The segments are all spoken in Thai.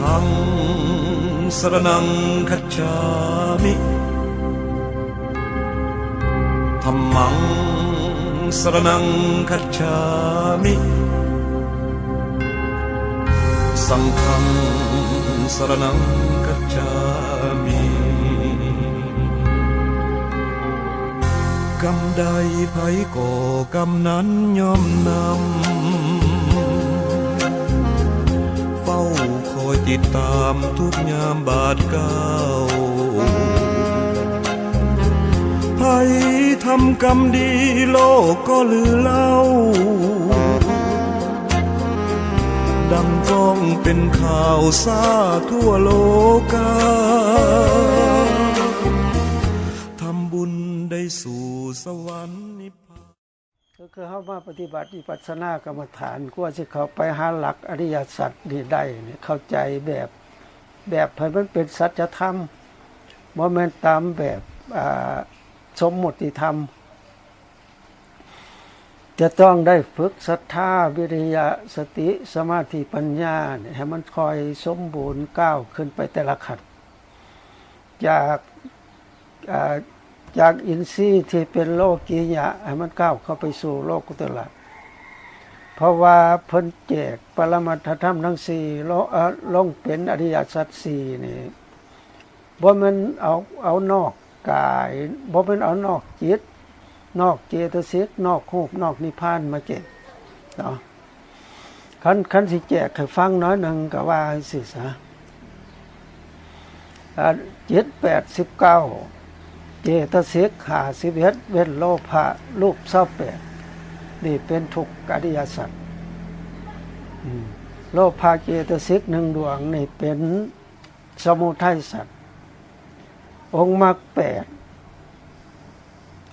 ทังสรนังคัจฉามิธัมมังสรนังคัจฉามิ สังฆังสรนังคัจฉามิกรรมใดไผก่อกรรมนั้นย่อมนำ ยติดตามทุกยามบาดเก้าวไผทำกรรมดีโลกก็ลือเล่า ดังก้องเป็นข่าวซาทั่วโลกาทำบุญได้สู่สวรรค์นิพพาน ก็คือเข้ามาปฏิบัติวิปัสสนากรรมฐานกว่าจะเขาไปหาหลักอริยสัจนี่ได้เนี่ยเข้าใจแบบแบบให้มันเป็นสัจธรรมโมเมนตามแบบสมมติธรรม จะต้องได้ฝึกศรัทธาวิริยะสติสมาธิปัญญาให้มันคอยสมบูรณ์ก้าวขึ้นไปแต่ละขัดจากอ จากอินทรีย์ที่เป็นโลกียะให้มันก้าวเข้าไปสู่โลกุตละเพราะว่าเพิ่นแจกปรมัตถธรรมทั้งสี่ลงเอ่อลงเป็นอริยสัจสี่นี่บ่มันเอาเอานอกกายบ่มันเอานอกจิต นอกเจตสิกนอกรูปนอกนิพพานมาแจกเนาะคันคันสิแจกให้ฟังน้อยหนึ่งก็ว่าให้สิซะอ่าจิตแปดสิบเก้า เจตสิกหาสิบเอ็ดเว้นโลภะรูปเศร้าแปดนี่เป็นทุกข์อริยสัจอืมโลภะเจตสิกหนึ่งดวงนี่เป็นสมุทัยสัตว์องค์มรรคแปด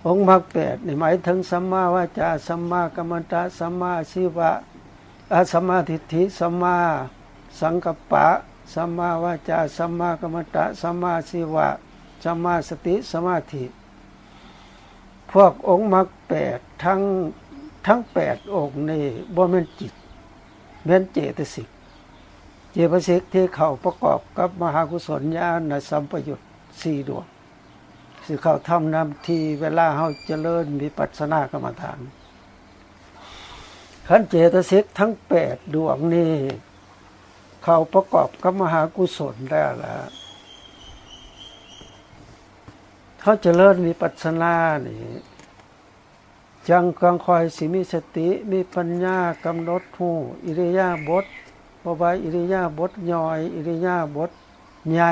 องค์มรรคแปดนี่หมายถึงสัมมาวาจาสัมมากัมมันตะสัมมาชีวะอาสัมมาทิฏฐิสัมมาสังกัปปะสัมมาวาจาสัมมากัมมันตะสัมมาอาชีวะ สมาสติสมาธิ พวกองค์มรรคแปดทั้งทั้งแปดองค์นี่บ่แม่นจิตแม่นเจตสิก เจตสิกที่เขาประกอบกับมหากุศลญาณสัมปยุตสี่ดวงสิเขาทำนำที่เวลาเฮาเจริญมีปัสนากรรมฐานขันเจตสิกทั้งแปดดวงนี่เขาประกอบกับมหากุศลแล้วล่ะ เขาเจริญมีปัสนานี่จังกังคอยสิมีสติมีปัญญากำหนดหูอิริยาบถบวาอิริยาบถย่อย อิริยาบถใหญ่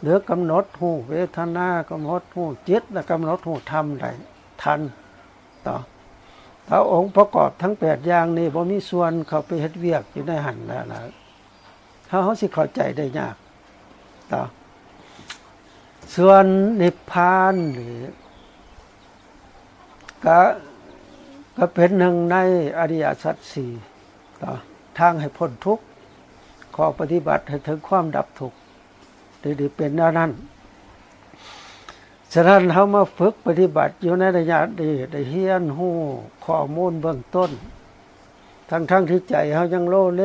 หรือกำหนดหูเวทนากำหนดหูจิตและกำหนดหูธรรมใดทันต่อถ้าองค์ประกอบทั้งแปดอย่างนี้บ่มีส่วนเขาไปเฮ็ดเวียกอยู่ในหันแล้วนะถ้าเขาสิเข้าใจได้ยากต่อ ส่วนนิพพานนี่ก็ก็เป็นหนึ่งในอริยสัจสี่ต่อทางให้พ้นทุกข์ขอปฏิบัติให้ถึงความดับทุกข์ดีๆเป็นแนวนั้นฉะนั้นเขามาฝึกปฏิบัติอยู่ในระยะดีได้เฮียนหู้ข้อมูลเบื้องต้น ทั้งทั้งๆที่ใจเขายังโลเล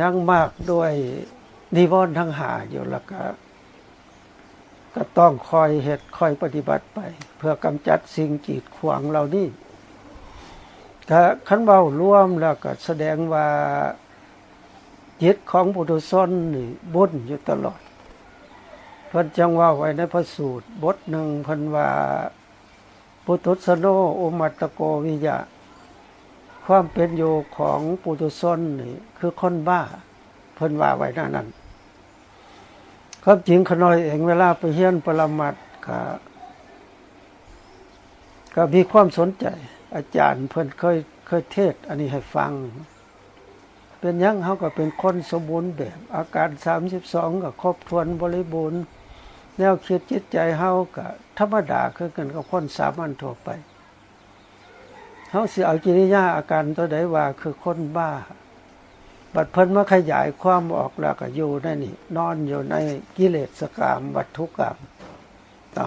ยังมากด้วยนิวรณ์ทั้งหาอยู่แล้วก็ ก็ต้องคอยเหตุคอยปฏิบัติไป เพื่อกำจัดสิ่งกีดขวางเหล่านี้ถ้าขันเบาร่วมแล้วก็แสดงว่าจิตของปุถุชนนี่บุญอยู่ตลอดพิ่นจังว่าไว้ในพระสูตร บทหนึ่งพิ่นว่าปุถุชโนอุมัตโกวิยะ ความเป็นอยู่ของปุถุชนนี่คือคนบ้าเพิ่นว่าไว้นั่นนั้น ความจริงขน้อยเองเวลาไปเฮียนปรมัดก็ก็มีความสนใจ อาจารย์เพิ่นเคยเคยเทศ อันนี้ให้ฟัง เป็นยังเขาก็เป็นคนสมบูรณ์แบบ อาการสามสิบสองก็ครบถ้วนบริบูรณ์ แนวคิดจิตใจเขาก็ธรรมดาคือกันกับคนสามัญทั่วไปเขาเสิเอากิริยาอาการตัวใดว่าคือคนบ้า บัดเพิ่นมาขยายความออกแล้วก็อยู่ในนี่นอนอยู่ในกิเลสกรรมวัตถุกรรมต่อ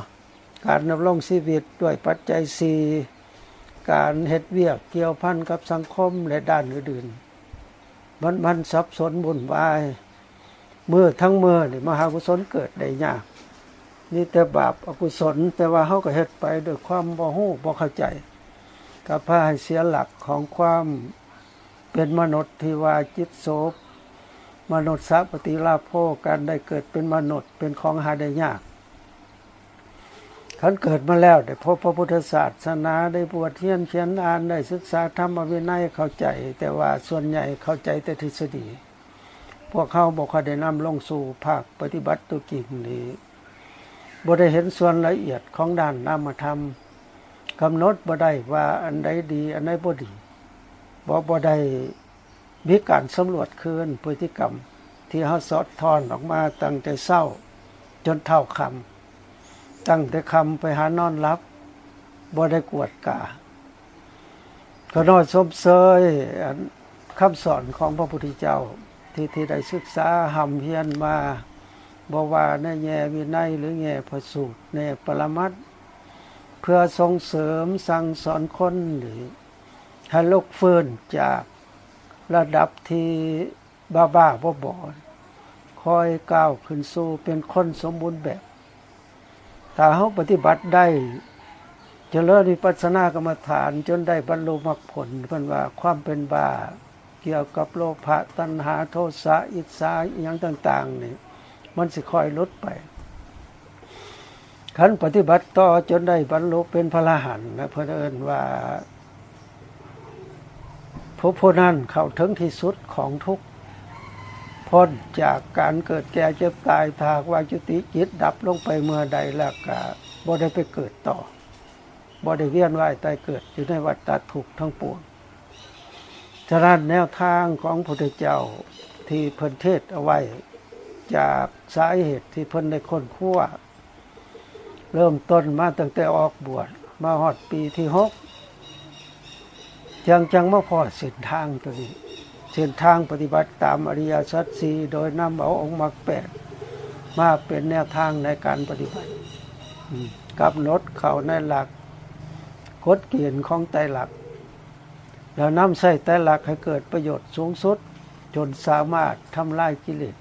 การดำรงชีวิตด้วยปัจจัยสี่การเฮ็ดเวียกเกี่ยวพันกับสังคมและด้านอื่นๆมันมันสับสนบุญวายมือทั้งมือนี่มหากุศลเกิดได้ยากนี่แต่บาปอกุศล แต่ว่าเขาก็เฮ็ดไปด้วยความบ่ฮู้บ่เข้าใจ ก็พาให้เสียหลักของความ เป็นมนุษย์ที่ว่าจิตโสบมนุษย์สัพปฏิลาโภการได้เกิดเป็นมนุษย์เป็นของหาได้ยากขันเกิดมาแล้วได้พบพระพุทธศาสนาได้บวชเทียนเขียนอ่านได้ศึกษาธรรมวินัยเข้าใจ แต่ว่าส่วนใหญ่เข้าใจแต่ทฤษฎี พวกเขาบอกเขาได้นำลงสู่ภาคปฏิบัติตัวจริงนี้บ่ได้เห็นส่วนละเอียดของด้านนามธรรมกำหนดบ่ได้ว่าอันใดดี อันใดบ่ดี บ่บ่ได้มีการสำรวจคืนพฤติกรรม ที่เขาสอดทอนออกมาตั้งแต่เศร้า จนเท่าคำตั้งแต่คำไปหานอนรับบ่ได้กวดกาก็น้อยสมเสยอันคำสอนของพระพุทธเจ้า ที่ที่ได้ศึกษาหำเพียนมาบ่ว่าในแง่วินัยหรือแง่พระสูตรในปรมัตถ์เพื่อส่งเสริมสั่งสอนคนหรือ ให้ลุกฟื้นจากระดับที่บ้าบ้าๆบอๆคอยก้าวขึ้นสู่เป็นคนสมบูรณ์แบบ ถ้าเขาปฏิบัติได้จเจริญวิปัสสนากรรมฐานจนได้บรรลุมรรคผลเพิ่นว่าความเป็นบาเกี่ยวกับโลภะตัณหาโทสะอิจฉาอย่างต่าง ๆ นี่ มันสิค่อยลดไปขันปฏิบัติต่อจนได้บรรลุเป็นพระอรหันต์นะเพื่นเอินว่า ผู้ผู้นั้นเข้าถึงที่สุดของทุกข์พ้นจากการเกิดแก่เจ็บตายถากว่าจุติจิตดับลงไปเมื่อใดแล้วก็บ่ได้ไปเกิดต่อบ่ได้เวียนว่ายตายเกิดอยู่ในวัฏทุกข์ทั้งปวงฉะนั้นแนวทางของพระพุทธเจ้าที่เพิ่นเทศเอาไว้จากสาเหตุที่เพิ่นได้ค้นคว้าเริ่มต้นมาตั้งแต่ออกบวชมาฮอดปีที่หก จังจังมาพอเส้นทางตัวนี้ เส้นทางปฏิบัติตามอริยสัจสี่โดยนำเอาองค์มรรคแปดมาเป็นแนวทางในการปฏิบัติกับนดเขาในหลักกฎเกณฑ์ของไตรหลักแล้วนำใส่ไตรหลักให้เกิดประโยชน์สูงสุด จนสามารถทำลายกิเลส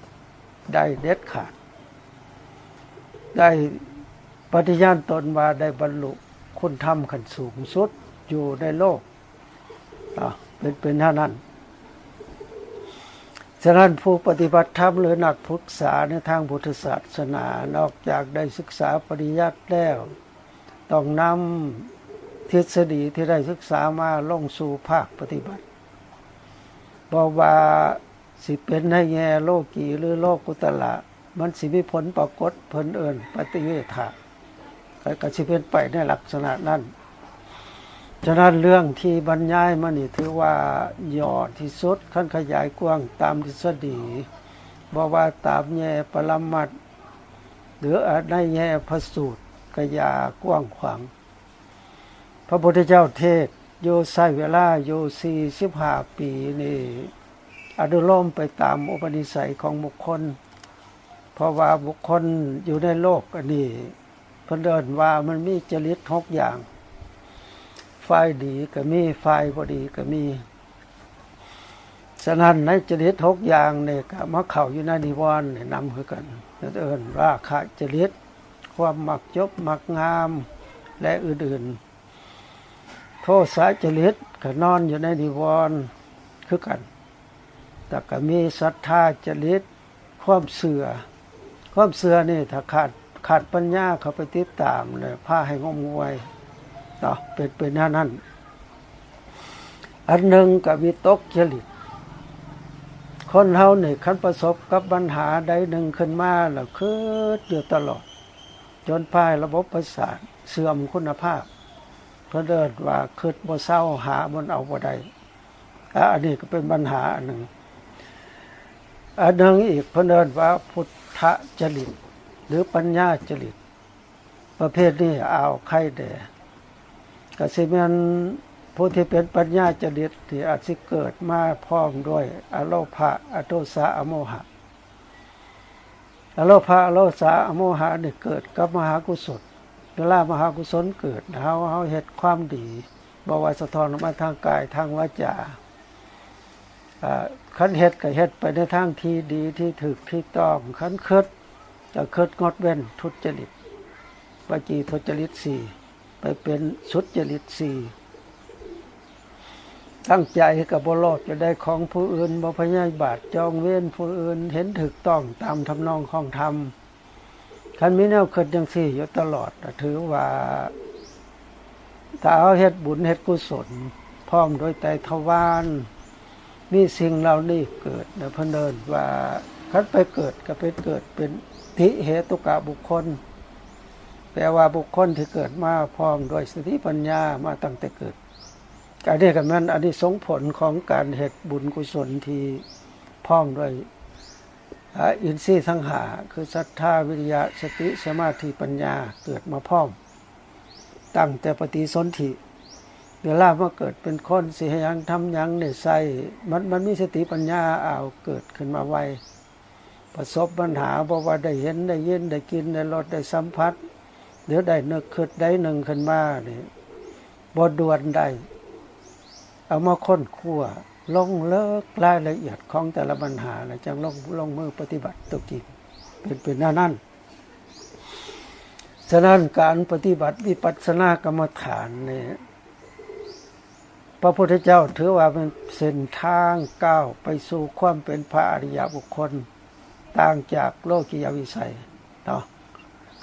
ได้เด็ดขาด ได้ปฏิญาณตนว่าได้บรรลุคุณธรรมขั้นสูงสุดอยู่ในโลก เป็นเป็นเท่านั้น ฉะนั้นผู้ปฏิบัติธรรมหรือนักศึกษาในทางพุทธศาสนา นอกจากได้ศึกษาปริยัติแล้ว ต้องนำทฤษฎีที่ได้ศึกษามาลงสู่ภาคปฏิบัติบอกว่าสิเป็นในแง่โลกีหรือโลกุตละ มันสิมีผลปรากฏผลเอินปฏิเวทะก็สิเป็นไปในลักษณะนั้น ฉะนั้นเรื่องที่บรรยายมานี่ถือว่าย่อที่สุดขั้นขยายกว้างตามทฤษฎีบอกว่าตามแง่ปรมัตหรือในแง่พระสูตรกยากว้างขวางพระพุทธเจ้าเทศโยใช้เวลาโยสี่สิบห้าปีนี่อนุโลมไปตามอุปนิสัยของบุคคล เพราะว่าบุคคลอยู่ในโลกอันนี้เพิ่นเดินว่ามันมีจริตหกอย่าง ฝ่ายดีก็มีฝ่ายบ่ดีก็มีฉะนั้นในจริตหกอย่างเนี่ยก็มาเข้าอยู่ในนิวรณ์นี่นำคือกันนั่นเอิ้นราคะจริตความมักจบมักงามและอื่นๆ โทษะจริตก็นอนอยู่ในนิวรณ์คือกัน แต่ก็มีศรัทธาจริตความเสื่อความเสื่อนี่ถ้าขาดขาดปัญญาเขาไปติดตามเลยพาให้งมงวย ต่อเป็นเป็นหน้านั้น อันหนึ่งกับวิตกจริตคนเฮาเนี่ยคันประสบกับปัญหาใดหนึ่งขึ้นมาแล้วคืดอยู่ตลอด จนพายระบบประสาทเสื่อมคุณภาพ เพราะเดินว่าคืดบ่เศร้าหาบนเอาบ่ได้อันนี้ก็เป็นปัญหาอันหนึ่งอันหนึ่งอีกเพนเดินว่าพุทธจริต หรือปัญญาจริต ประเภทนี้เอาไข่แด่ กสิเมนผู้ที่เป็นปัญญาจริตที่อาจสิเกิดมาพร้อมด้วย อโลภะอโทสะอโมหะ อโลภะอโลสะอโมหะนี่เกิดกับมหากุศลเวลามหากุศลเกิดเฮาเฮาเฮ็ดความดีบ่ว่าสะท้อนออกมาทางกายทางวาจาอ่าคันเฮ็ดก็เฮ็ดไปในทางที่ดีที่ถูกที่ต้องคันเคิดก็คิดงดเว้นทุจริตวจีทุจริตสี่ ไปเป็นสุดจริตสี่ตั้งใจกับบโลดจะได้ของผู้อื่นบ่พยายบาทจองเว้นผู้อื่น เห็นถูกต้องตามทำนองของธรรมคันมีแนวคิดจังสี่อยู่ตลอดถือว่าถ้าเอาเฮ็ดบุญเฮ็ดกุศล พร้อมโดยใจทวารมีสิ่งเหล่านี้เกิดนะพนเนินว่าคันไปเกิดก็เป็นเกิดเป็นทิเหตุกะบุคคล แปลว่าบุคคลที่เกิดมาพร้อมด้วยสติปัญญามาตั้งแต่เกิดการนี้กันนั้นอันนี้สงผลของการเฮ็ดบุญกุศลที่พร้อมด้วยอินทรีย์ทั้งหาคือศรัทธาวิริยะสติสมาธิปัญญาเกิดมาพร้อม ตั้งแต่ปฏิสนธิเวลามาเกิดเป็นคนสิหยังทำยังในใส่มันมันมีสติปัญญาอ้าวเกิดขึ้นมาไวประสบปัญหาบอกว่าได้เห็นได้ยินได้กินได้รสได้สัมผัส เดี๋ยวได้นึกคิดได้หนึ่งขึ้นมาเนี่ยบดด่วนได้เอามาค้นคั่วลงเลิกรายละเอียดของแต่ละปัญหาแล้วจังลงลงมือปฏิบัติตัวจริงเป็นเป็นหน้านั่นฉะนั้นการปฏิบัติวิปัสสนากรรมฐานเนี่ยพระพุทธเจ้าถือว่าเป็นเส้นทางก้าวไปสู่ความเป็นพระอริยบุคคลต่างจากโลกิยวิสัยเนาะ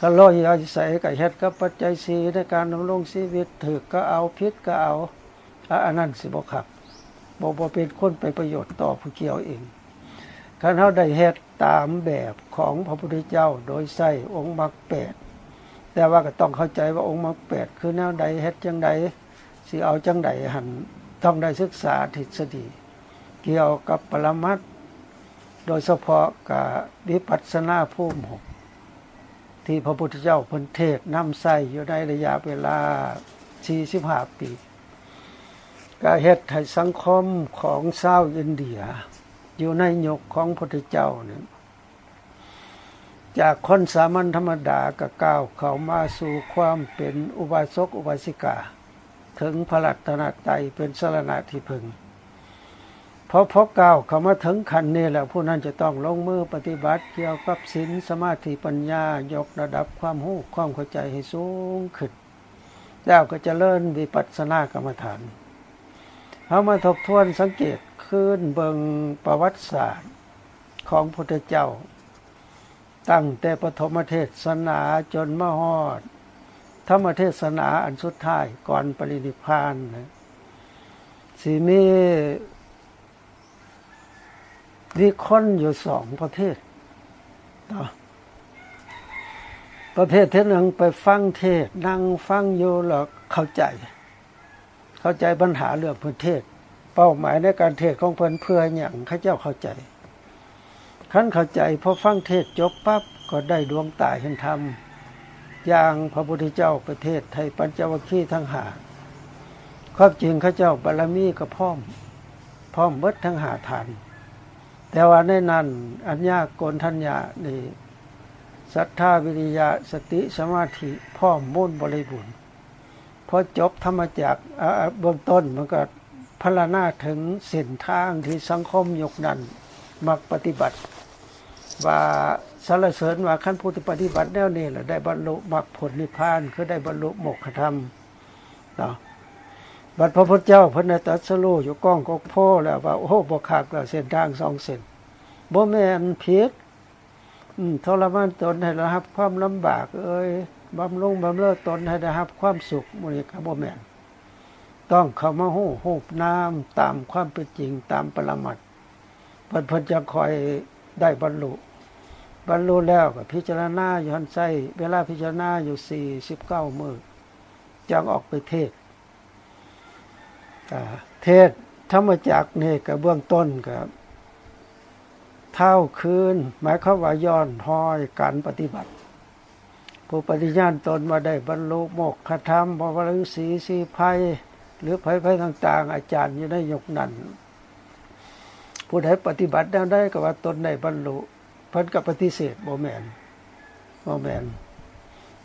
ก็โลกิยวิสัยก็เฮ็ดกับปัจจัยสีในการดำรงชีวิตถือก็เอาพิษก็เอาอันนั้นสิบ่ครับบ่บ่าเป็นคนไปประโยชน์ต่อผู้เกี่ยวเองคันเฮาได้เฮ็ดตามแบบของพระพุทธเจ้าโดยใส่องค์มรรคแปดแต่ว่าก็ต้องเข้าใจว่าองค์มรรคแปดคือแนวใดเฮ็ดจังใดสิเอาจังใดหันต้องได้ศึกษาทฤษฎีเกี่ยวกับปรมัตโดยเฉพาะกับวิปัสสนาภูมิหก ที่พระพุทธเจ้าเพิ่นเทศนำใส่อยู่ในระยะเวลา 45 ปีก็เฮ็ดให้สังคมของชาวอินเดีย อยู่ในยุคของพระพุทธเจ้าเนี่ยจากคนสามัญธรรมดาก็ก้าวเข้ามาสู่ความเป็นอุบาสกอุบาสิกา ถึงพระรัตนตรัยเป็นสรณะที่พึง พราะพอก้าวเข้ามาถึงขันนี้แล้วผู้นั้นจะต้องลงมือปฏิบัติ เกี่ยวกับศีลสมาธิปัญญายกระดับความรู้ความเข้าใจให้สูงขึ้นแล้วก็จะเลิ่นวิปัสสนากรรมฐานเอามาทบทวนสังเกตขึ้นเบิงประวัติศาสตร์ของพุทธเจ้า ตั้งแต่ปฐมเทศนาจนมาฮอดธรรมเทศนาอันสุดท้ายก่อนปรินิพพานนะสีมี มีคนอยู่สองประเทเนาะประเภทที่หนึ่งไปฟังเทศ นั่งฟังอยู่แล้วเข้าใจ เข้าใจปัญหาเรื่องพื้นเทศ เป้าหมายในการเทศของเพิ่อนเพื่ออย่างข้าเจ้าเข้าใจขั้นเข้าใจพอฟังเทศจบปั๊บก็ได้ดวงตาเห็นธรรมอย่างพระพุทธเจ้าประเทศไทยปัญจวัคคีย์ทั้งหาความจริงข้าเจ้าบารมีก็พร้อม พร้อมเบิดทั้งหาทาน แต่ว่าในนั้นอัญญาโกนทัญญานี่ศรัทธาวิริยะสติสมาธิพร้อมมุ่นบริบูรณ์พอจบธรรมจักเบื้องต้นมันก็พลานาถึงเส้นทางที่สังคมยกนั้นมักปฏิบัติ ว่าสรรเสริญว่าขั้นผู้ที่ปฏิบัติแนวนี้แหละได้บรรลุมรรคผลนิพพานคือได้บรรลุโมกขธรรมเนาะ บัดพระพุทธเจ้าเพระนตรัสรู้อยู่ก้องกกโพแล้วว่า โอ้บ่คักแล้วเส้นทางสองเส้นบ่แม่นผิดอืมทรมานตนให้ระรับความลำบาก เอ้ยบำรุงบำเรอตนให้ได้รับความสุขมื้อนี้ก็บ่แม่นต้องเข้ามาฮู้ฮูบน้ำตามความเป็นจริงตามปรมัตถ์เพิ่นเพิ่นจะคอยได้บรรลุบรรลุแล้วก็พิจารณาอยู่หันไส้เวลาพิจารณาอยู่สี่สิบเก้ามือจังออกไปเทศ เทศธรรมจักนี่กับเบื้องต้นกับเท่าคืน หมายความว่าย้อนห้อยการปฏิบัติ ผู้ปฏิญาณตนมาได้บรรลุโมกขธรรมบวรฤาษีสีภัย หรือภัยภัยต่าง ๆ อาจารย์อยู่ในยกนั้นผู้ใดปฏิบัติได้ก็ว่าตนได้บรรลุเพิ่นก็ปฏิเสธบ่แมนบ่แมน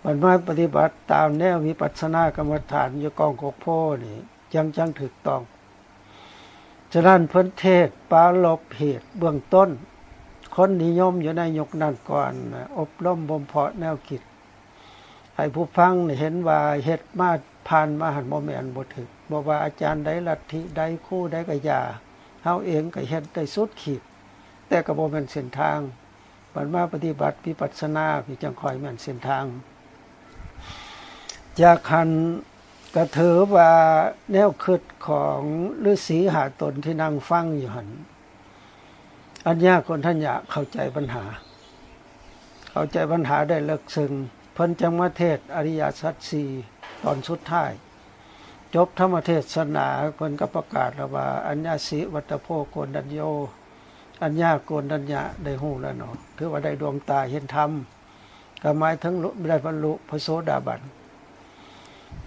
มันมาปฏิบัติตามแนววิปัสสนากรรมฐานอยู่กองกกโพนี่ จังจังถูกต้อง ฉะนั้นเพิ่นเทศปาลบเหตุเบื้องต้น คนนิยมอยู่ในยุคนั้นก่อน อบรมบ่มเพาะแนวคิดให้ผู้ฟังเห็นว่าเฮ็ดมาผ่านมาหันบ่แม่นบ่ถึกบ่ว่าอาจารย์ใดลัทธิใดคู่ใดก็อย่าเฮาเองก็เฮ็ดได้สุดขีด แต่ก็บ่แม่นเส้นทางบัดมาปฏิบัติวิปัสสนาพี่จังคอยแม่นเส้นทางจากคัน ก็ถือว่าแนวคิดของฤาษีหาตนที่นั่งฟังอยู่หันอันยากคนท่านอยากเข้าใจปัญหา เข้าใจปัญหาได้เลิกซึ้งเพิ่นจังมาเทศอริยสัจสี่ตอนสุดท้าย จบธรรมเทศนาเพิ่นก็ประกาศแล้วว่า อัญญาสิวัตโพโกนดัญโย อัญญาโกนดัญญะได้หูแล้วเนาะถือว่าได้ดวงตาเห็นธรรมก็หมายถึงได้บรรลุพระโสดาบัน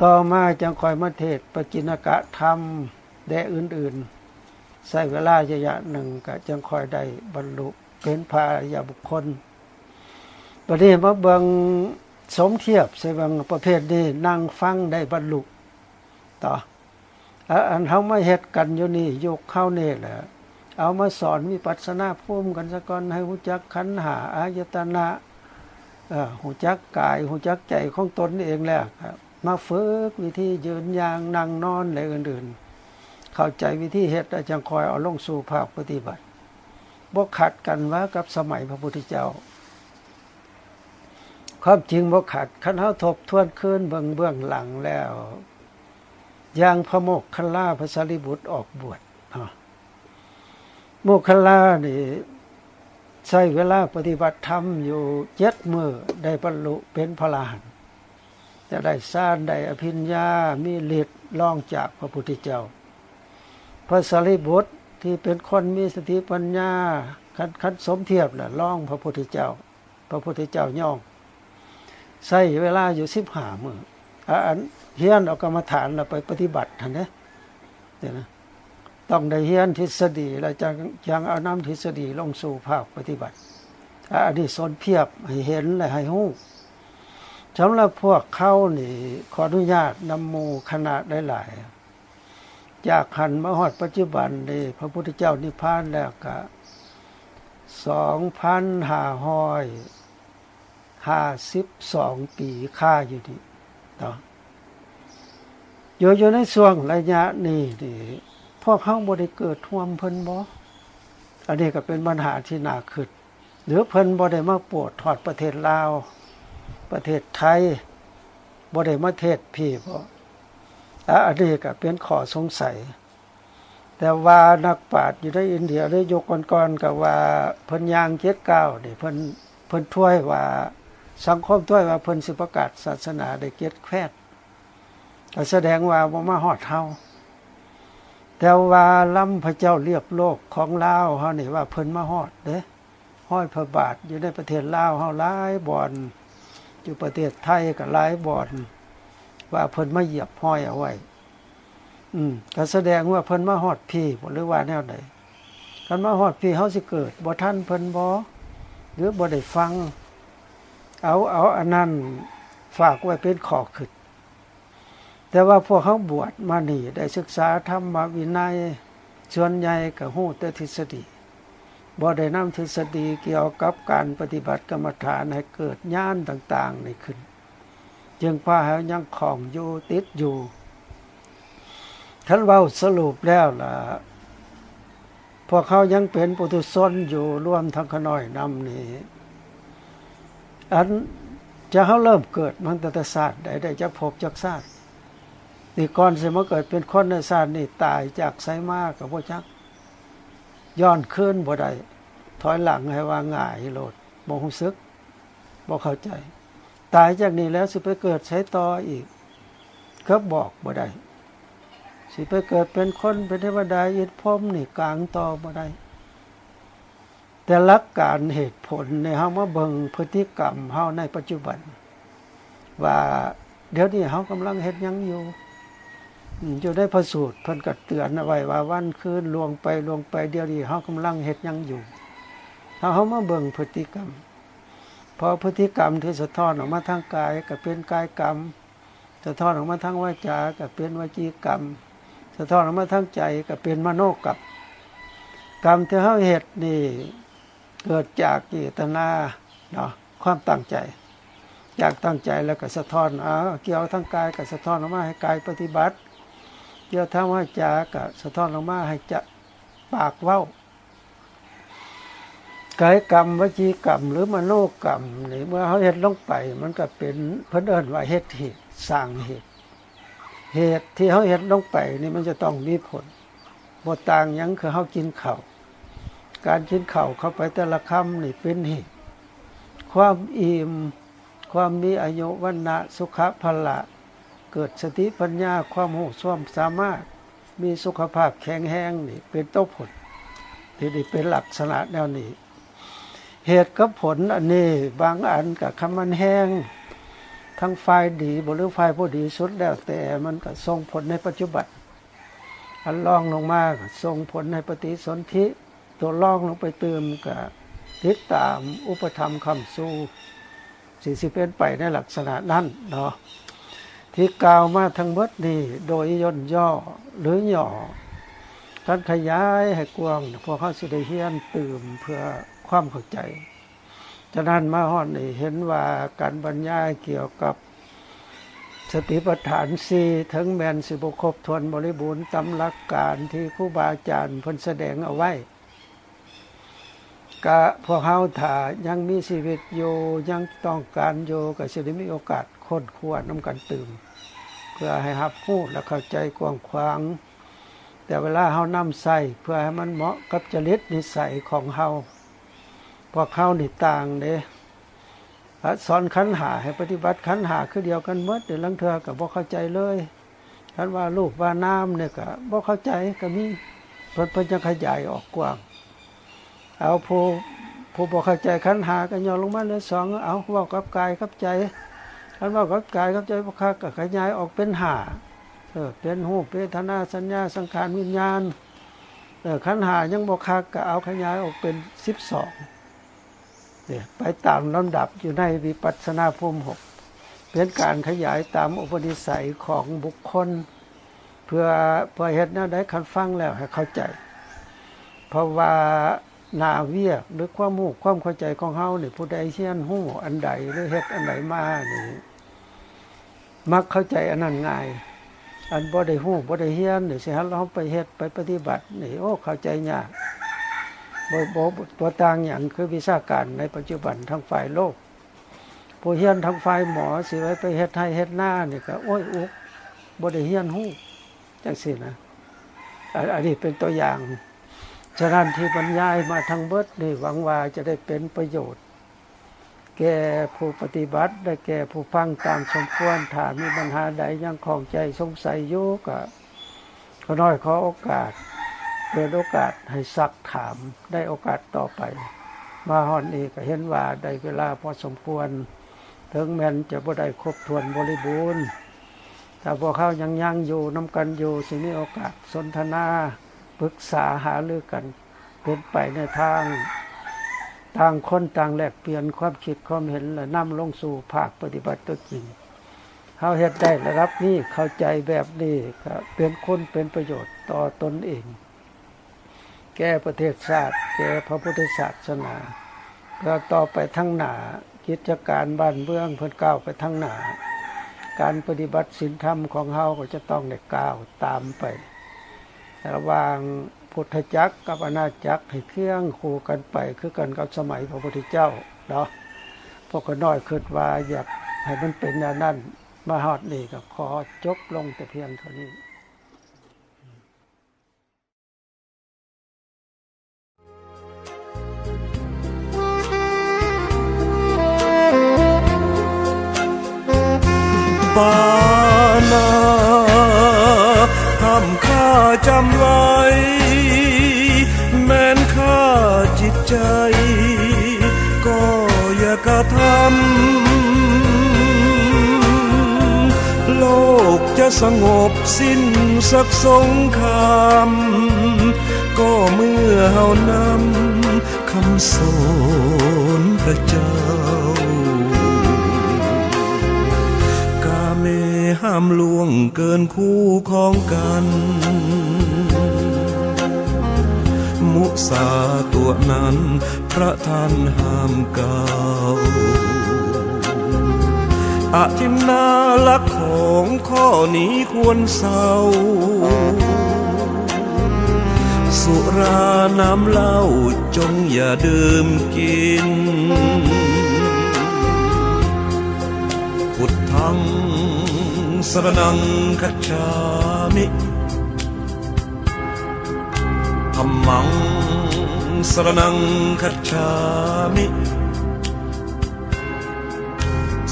ต่อมาจังคอยมาเทศปจินกะธรรมแดอื่นๆใช้เวลาระยะหนึ่งก็จังคอยได้บรรลุเป็นพระอริยบุคคลประเดี๋ยวมาเบิงสมเทียบใส่บางประเภทนี้นั่งฟังได้บรรลุต่ออันเขามาเฮ็ดกันอยู่นี่ยกเข้าเน่แหละเอามาสอนมีปัสนาภูมิกันสะก่อนให้หูจักขันหาอายตนะหูจักกายหูจักใจของตนเองแล้วครับ มาฝึกวิธียืนยางนั่งนอนอะอื่นๆ เข้าใจวิธีเฮ็ดแล้วจังคอยเอาลงสู่ภาคปฏิบัติบ่ขัดกันว่ากับสมัยพระพุทธเจ้า ความจริงบ่ขัดคันเฮาทบทวนคืนเบื้องเบื้องหลังแล้วอย่างพระโมกขลลาพระสารีบุตรออกบวชโมกขลลานี่ใช้เวลาปฏิบัติธรรมอยู่เจ็ดมือได้บรรลุเป็นพระอรหันต จะได้สร้างได้อภิญญา มีฤทธิ์รองจากพระพุทธเจ้า พระสารีบุตรที่เป็นคนมีสติปัญญาคันคันสมเทียบแหละรองพระพุทธเจ้า พระพุทธเจ้าย่องใช้เวลาอยู่สิบห้ามืออันเฮียนเอากรรมฐานเราไปปฏิบัติทันเนี้เดี๋ยวนะต้องได้เฮียนทฤษฎีแล้วจะยังเอาน้ำทฤษฎีลงสู่ภาคปฏิบัติอันนี้สนเพียบให้เห็นและให้หู้ สำหรับพวกเขานี่ขออนุญาตนำมูคณะได้หลายๆจากขันมาอดปัจจุบันนี่พระพุทธเจ้านิพพานแล้วก็สองพันห้าร้อยห้าสิบสองปีค่าอยู่นี่ต่ออยู่อยู่ในช่วงระยะนี้นี่พวกเขาบ่ได้เกิดท่วมเพิ่นบ่อันนี้ก็เป็นปัญหาที่น่าคิดหรือเพิ่นบ่ได้มาโปรดทอดประเทศลาว ประเทศไทยบ่ได้มาเทศพี่บ่อะอันนี้ก็เป็นข้อสงสัย แต่ว่านักปราชญ์อยู่ในอินเดียได้ยกก่อนๆกับว่าเพิ่นยางเจ็ดเก้านี่เพิ่นเพิ่นถ้วยว่าสังคมถ้วยว่าเพิ่นสิประกาศศาสนาได้เจ็ดแควดก็แสดงว่าบ่มาฮอดเฮาแต่ว่าล้ำพระเจ้าเรียบโลกของลาวเฮานี่ว่าเพิ่นมาฮอดเด้ห้อยพระบาทอยู่ในประเทศลาวเฮาหลายบ่อน อยู่ประเทศไทยก็หลายบอนว่าเพิ่นมาเหยียบห้อยเอาไว้ อืมก็แสดงว่าเพิ่นมาฮอดพี่หรือว่าแนวใดคันมาฮอดพี่เฮาสิเกิดบ่ทันเพิ่นบ่หรือบ่ได้ฟัง เอาเอาอันนั้นฝากไว้เป็นข้อคิดแต่ว่าพวกเขาบวชมานี่ได้ศึกษาธรรมวินัยส่วนใหญ่ก็ฮู้แต่ทฤษฎี บ่ได้นำทฤษฎีเกี่ยวกับการปฏิบัติกรรมฐานให้เกิดญาณต่างๆในขึ้น จึงพาให้ยังของอยู่ติดอยู่ ท่านเว้าสรุปแล้วล่ะพวกเขายังเป็นปุถุชนอยู่ร่วมทั้งขน้อยนำนี่อันจะเขาเริ่มเกิดมันตตศาสตร์ใดได้จะพบจากศาสตร์นี่ก่อนสิมาเกิดเป็นคนในศาสตร์นี่ตายจากไสมากับพวกจัก ย้อนขึ้นบ่ได้ถอยหลังให้ว่าง่ายโลดบ่รู้สึกบ่เข้าใจ ตายจากนี้แล้วสิไปเกิดใช้ต่ออีกก็บอกบ่ได้สิไปเกิดเป็นคนเป็นเทวดาอิฐพรมนี่กลางต่อบ่ได้แต่ลักการเหตุผลในเฮามาเบิ่งพฤติกรรมเฮาในปัจจุบัน ว่าเดี๋ยวนี้เฮากำลังเฮ็ดหยังอยู่ อยู่ได้พระสูตรเพิ่นก็เตือนเอาไว้ว่าวันคืนลวงไปลวงไปเดี๋ยวนี้เฮากำลังเฮ็ดยังอยู่ถ้าเฮามาเบิ่งพฤติกรรมพอพฤติกรรมที่สะท้อนออกมาทางกายก็เป็นกายกรรม สะท้อนออกมาทางวาจาก็เป็นวจีกรรม สะท้อนออกมาทางใจก็เป็นมโนกรรมกรรมที่เขาเฮ็ดนี่เกิดจากเจตนาเนาะความตั้งใจอยากตั้งใจแล้วก็สะท้อนเอาเกี่ยวทั้งกายกับสะท้อนออกมาให้กายปฏิบัติ เกี่ยวทั้งวาจาก็สะท้อนออกมาให้จะปากเว้ากายกรรมวจีกรรม หรือมโนกรรมนี่เมื่อเขาเฮ็ดลงไป มันก็เป็นเพิ่นเอิ้นว่าเฮ็ดเหตุสร้างเหตุ เหตุที่เขาเฮ็ดลงไปนี่มันจะต้องมีผลบ่ต่างยังคือเขากินเข้าการกินเข้าเข้าไปแต่ละคำนี่เป็นเหตุ ความอิ่มความมีอายุวันนะสุขภละ เกิดสติปัญญาความหูส่วมสามารถมีสุขภาพแข็งแรงนี่เป็นต้นผลที่นี่เป็นลักษณะแนวนี้ เหตุกับผลอันนี้บางอันกับคำมันแห้งทั้งฝ่ายดีบหรือฝ่ายผู้ดีสุดแล้วแต่มันก็ส่งผลในปัจจุบันอันล่องลงมากส่งผลในปฏิสนธิตัวล่องลงไปเติมกับติดตามอุปธรรมคำสู้สี่สิเป็นไปในลักษณะนั้นเนาะ ที่กล่าวมาทั้งหมดนี่โดยย่นย่อหรือหย่อท่านขยายให้กว้างพวกเขาสิได้เฮียนตื่มเพื่อความเข้าใจฉะนั้นมาฮอดนี่เห็นว่าการบรรยายเกี่ยวกับสติปัฏฐานสี่ถึงแมนสิบครบทวนบริบูรณ์ตำหลักการที่ครูบาอาจารย์พนแสดงเอาไว้ก็พวกเขาถ้ายังมีชีวิตอยู่ยังต้องการอยู่ก็สิได้มีโอกาสค้นคว้าน้ำกันตื่ม พื่อให้รับพูดและเข้าใจกว้างขวาง แต่เวลาเฮานำใส่เพื่อให้มันเหมาะกับจริตนิสัยของเฮาพวกเขานี่ต่างเด้สอนขันหาให้ปฏิบัติขันหาคือเดียวกันหมดเดี๋ยวลังเทือกับบ่เข้าใจเลยคันว่าลูกว่าน้ำเนี่ยก็บ่เข้าใจก็มีเพิ่นเพิ่นจะขยายออกกว้าง เอาผู้ผู้บ่เข้าใจขันหาก็ย่อลงมาเหลือสองเอาเว้ากับกายกับใจ คันว้ากับกายกับใจบ่คักก็ขยายออกเป็นห้าเออเป็นรูปเวทนาสัญญาสังขารวิญญาณเออขันหายังบ่คักก็เอาขยายออกเป็นสิบสองเนี่ยไปตามลำดับอยู่ในวิปัสสนาภูมิหกเป็นการขยายตามอุปนิสัยของบุคคล เพื่อเพื่อเฮ็ดแนได้คันฟังแล้วให้เข้าใจ เพราะว่าหนาเวียหรือความรู้ความเข้าใจของเฮานี่ผู้ใดเชียนหูอันใดหรือเฮ็ดอันใดมานี่ มักเข้าใจอันนั้นง่าย อันบ่ได้หู้บ่ได้เฮียนนี่สิฮัเราไปเฮ็ดไปปฏิบัตินี่โอ้เข้าใจยากบ่บ่ตัวต่างอย่างคือวิชาการในปัจจุบันทางฝ่ายโลกผู้เฮียนทางฝ่ายหมอสิไว้ไปเฮ็ดให้เฮ็ดหน้านี่ก็โอ้ยอุกบ่ได้เฮียนฮู้จังซี่นะอันอันนี้เป็นตัวอย่างฉะนั้นที่บรรยายมาทางเบิดนี่หวังว่าจะได้เป็นประโยชน์ แก่ผู้ปฏิบัติและแก่ผู้ฟังตามสมควรถ้ามีปัญหาใดยังของใจสงสัยอยู่ก็ขอน้อยขอโอกาสเปิดโอกาสให้ซักถามได้โอกาสต่อไป มาฮอนนี้ก็เห็นว่าได้เวลาพอสมควร ถึงแม้นจะบ่ได้ครบถ้วนบริบูรณ์แต่พวกเขายังยังอยู่น้ำกันอยู่สิมีโอกาสสนทนาปรึกษาหารือกันเป็นไปในทาง ต่างคนต่างแลกเปลี่ยนความคิดความเห็นและนำลงสู่ภาคปฏิบัติตัวจริงเขาเฮ็ดได้ระดับนี้เข้าใจแบบนี้ก็เป็นคุณเป็นประโยชน์ต่อตนเอง แก้ประเทศชาติ แก้พระพุทธศาสนาเพื่อต่อไปทั้งหนากิจการบ้านเมืองเพิ่นก้าวไปทั้งหนาการปฏิบัติศีลธรรมของเฮาก็จะต้องได้ก้าวตามไประหว่าง พุทธจักรกับอาณาจักรให้เครื่องคู่กันไปคือกันกับสมัยพระพุทธเจ้าเนาะพวกก็น้อยคิดว่าอยากให้มันเป็นอย่างนั้นมาฮอดนี่ก็ขอจบลงแต่เพียงเท่านี้ สงบสิ้นสักสงครามก็เมื่อเฮานำคำสอนพระเจ้า กาเมห้ามล่วงเกินคู่ของกัน มุสาตัวนั้นพระท่านห้ามกล่าว อาทินนาลักของข้อนี้ควรเศร้า สุราน้ำเหล้าจงอย่าดื่มกิน พุทธังสรนังคัจฉามิธรรมังสรนังคัจฉามิ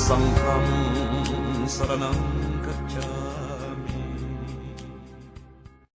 Sangham Saranam.